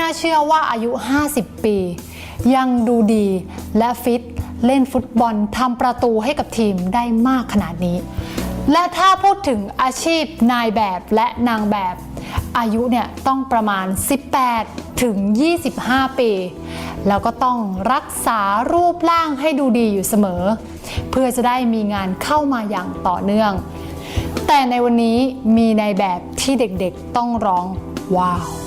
น่าเชื่อว่าอายุ 50 ปี ยังดูดีและฟิตเล่นฟุตบอลทำประตูให้กับทีมได้มากขนาดนี้ และถ้าพูดถึงอาชีพนายแบบและนางแบบ อายุเนี่ยต้องประมาณ 18 ถึง 25 ปี แล้วก็ต้องรักษารูปร่างให้ดูดีอยู่เสมอ เพื่อจะได้มีงานเข้ามาอย่างต่อเนื่อง แต่ในวันนี้มีในแบบที่เด็กๆต้องร้องว้าว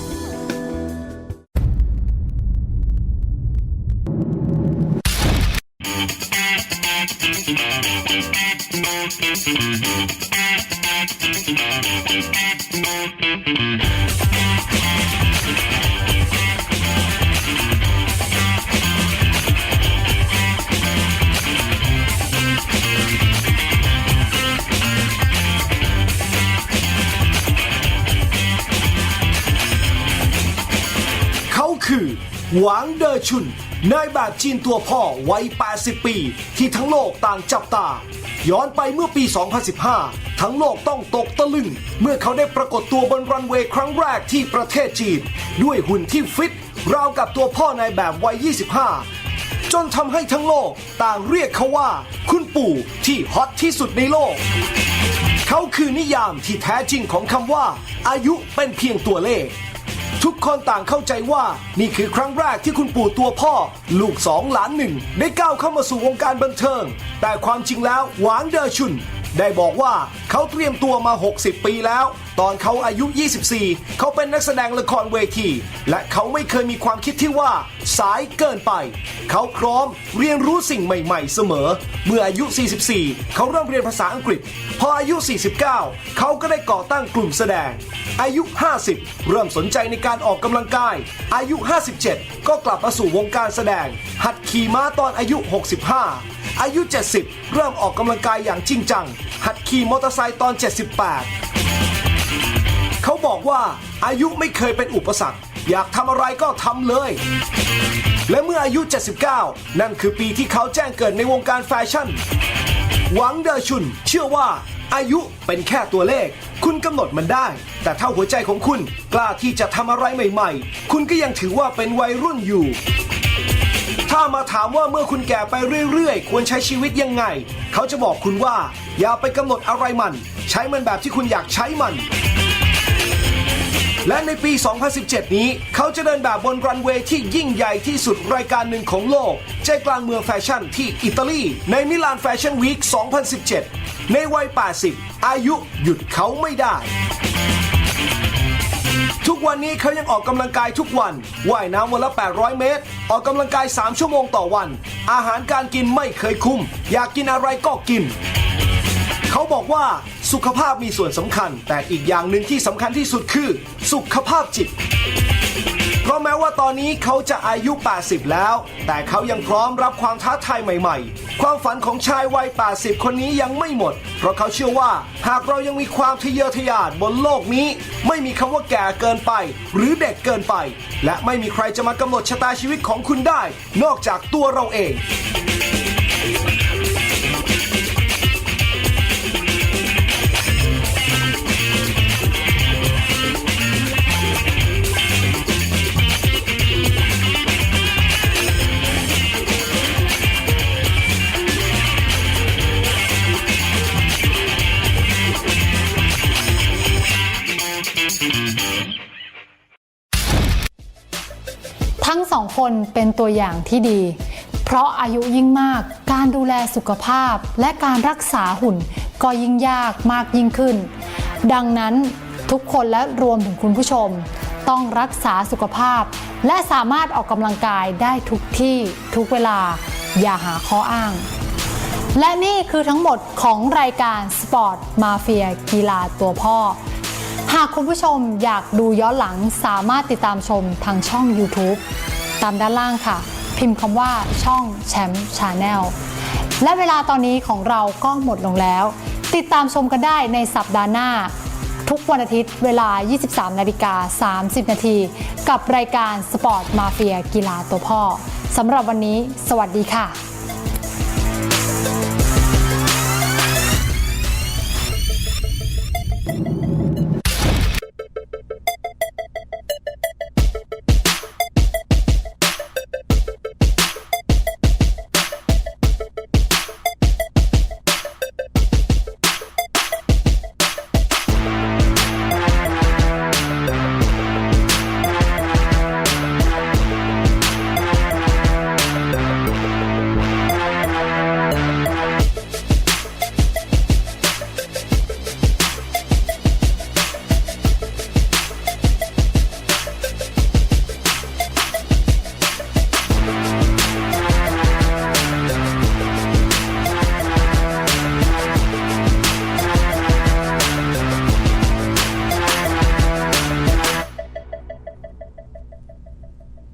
เขาคือหวางเดอชุน นายแบบจีนตัวพ่อวัย 80 ปี ที่ทั้งโลกต่างจับตา ย้อนไปเมื่อปี 2015 ทั้งโลกต้องตกตะลึง เมื่อเขาได้ปรากฏตัวบนรันเวย์ครั้งแรกที่ประเทศจีน ด้วยหุ่นที่ฟิต ราวกับตัวพ่อนายแบบวัย 25 จนทำให้ทั้งโลกต่างเรียกเขาว่า คุณปู่ที่ฮอตที่สุดในโลก เขาคือนิยามที่แท้จริงของคำว่า อายุเป็นเพียงตัวเลข ทุกคนต่างเข้าใจว่า นี่คือครั้งแรกที่คุณปู่ตัวพ่อ ลูกสองหลานหนึ่งได้ก้าวเข้ามาสู่วงการบันเทิง แต่ความจริงแล้วหวางเดอชุน ได้บอกว่าเขาเตรียมตัวมา 60 ปีแล้ว ตอนเขาอายุ 24 เขาเป็นนักแสดงละครเวที และเขาไม่เคยมีความคิดที่ว่า สายเกินไป เขาพร้อมเรียนรู้สิ่งใหม่ ๆ เสมอ เมื่ออายุ 44 เขาเริ่มเรียนภาษาอังกฤษ พออายุ 49 เขาก็ได้ก่อตั้งกลุ่มแสดง อายุ 50 เริ่มสนใจในการออกกำลังกาย อายุ 57 ก็กลับมาสู่วงการแสดง หัดขี่ม้าตอนอายุ 65 อายุ 70 เริ่มออกกำลังกายอย่างจริงจัง หัดขี่มอเตอร์ไซค์ตอน 78 เขาบอกว่าอายุไม่เคยเป็นอุปสรรค อยากทำอะไรก็ทำเลย และเมื่ออายุ 79 นั่นคือปีที่เขาแจ้งเกิดในวงการแฟชั่น หวังเดอชุน เชื่อว่าอายุเป็นแค่ตัวเลข คุณกำหนดมันได้ แต่ถ้าหัวใจของคุณกล้าที่จะทำอะไรใหม่ ๆ คุณก็ยังถือว่าเป็นวัยรุ่นอยู่ ถ้ามาถามว่าเมื่อคุณแก่ไปเรื่อยๆ ควรใช้ชีวิตยังไง เขาจะบอกคุณว่า อย่าไปกำหนดอะไรมัน ใช้มันแบบที่คุณอยากใช้มัน และในปี 2017 นี้ เขาจะเดินแบบบนรันเวย์ที่ยิ่งใหญ่ที่สุดรายการหนึ่งของโลก ใจกลางเมืองแฟชั่นที่อิตาลี ในมิลานแฟชั่นวีค 2017 ในวัย 80 อายุหยุดเขาไม่ได้ ทุกวันนี้เขายังออกกำลังกายทุกวัน ว่ายน้ำวันละ 800 เมตร ออกกำลังกาย 3 ชั่วโมงต่อวัน อาหารการกินไม่เคยคุมอยากกินอะไรก็กิน เขาบอกว่าสุขภาพมีส่วนสำคัญ แต่อีกอย่างหนึ่งที่สำคัญที่สุดคือ สุขภาพจิต เพราะแม้ว่าตอนนี้เขาจะอายุ 80 แล้ว แต่เขายังพร้อมรับความท้าทายใหม่ ๆ ความฝันของชายวัย 80 คนนี้ยังไม่หมด เพราะเขาเชื่อว่าหากเรายังมีความทะเยอทะยานบนโลกนี้ ไม่มีคำว่าแก่เกินไป หรือเด็กเกินไป และไม่มีใครจะมากำหนดชะตาชีวิตของคุณได้ นอกจากตัวเราเอง ทั้งสองคนเป็นตัวอย่างที่ดี เพราะอายุยิ่งมาก การดูแลสุขภาพและการรักษาหุ่น ก็ยิ่งยากมากยิ่งขึ้น ดังนั้นทุกคนและรวมถึงคุณผู้ชม ต้องรักษาสุขภาพ และสามารถออกกำลังกายได้ทุกที่ทุกเวลา อย่าหาข้ออ้าง และนี่คือทั้งหมดของรายการสปอร์ตมาเฟียกีฬาตัวพ่อ หากคุณผู้ชมอยากดูย้อนหลังสามารถติดตามชมทางช่อง YouTube ตามด้านล่างค่ะ พิมพ์คำว่าช่องแชมป์ชาแนลและเวลาตอนนี้ของเราก็หมดลงแล้ว ติดตามชมกันได้ในสัปดาห์หน้า ทุกวันอาทิตย์เวลา 23 นาฬิกา 30 นาทีกับรายการสปอร์ตมาเฟียกีฬาตัวพ่อสำหรับวันนี้ สวัสดีค่ะ